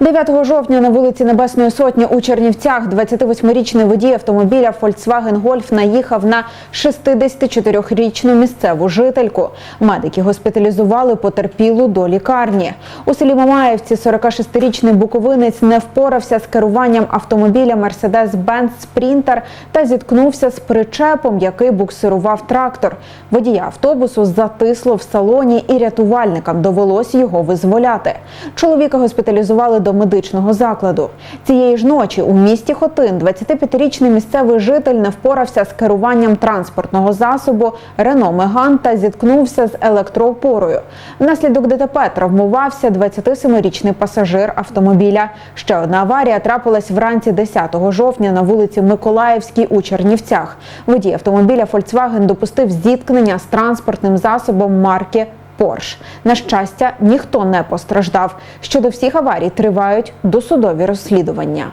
9 жовтня на вулиці Небесної Сотні у Чернівцях 28-річний водій автомобіля Volkswagen Golf наїхав на 64-річну місцеву жительку. Медики госпіталізували потерпілу до лікарні. У селі Мамаївці 46-річний буковинець не впорався з керуванням автомобіля Mercedes-Benz Sprinter та зіткнувся з причепом, який буксирував трактор. Водія автобусу затисло в салоні і рятувальникам довелось його визволяти. Чоловіка госпіталізували до медичного закладу. Цієї ж ночі у місті Хотин 25-річний місцевий житель не впорався з керуванням транспортного засобу Рено Меган та зіткнувся з електроопорою. Внаслідок ДТП травмувався 27-річний пасажир автомобіля. Ще одна аварія трапилась вранці 10 жовтня на вулиці Миколаївській у Чернівцях. Водій автомобіля Volkswagen допустив зіткнення з транспортним засобом марки Порш. На щастя, ніхто не постраждав. Щодо всіх аварій тривають досудові розслідування.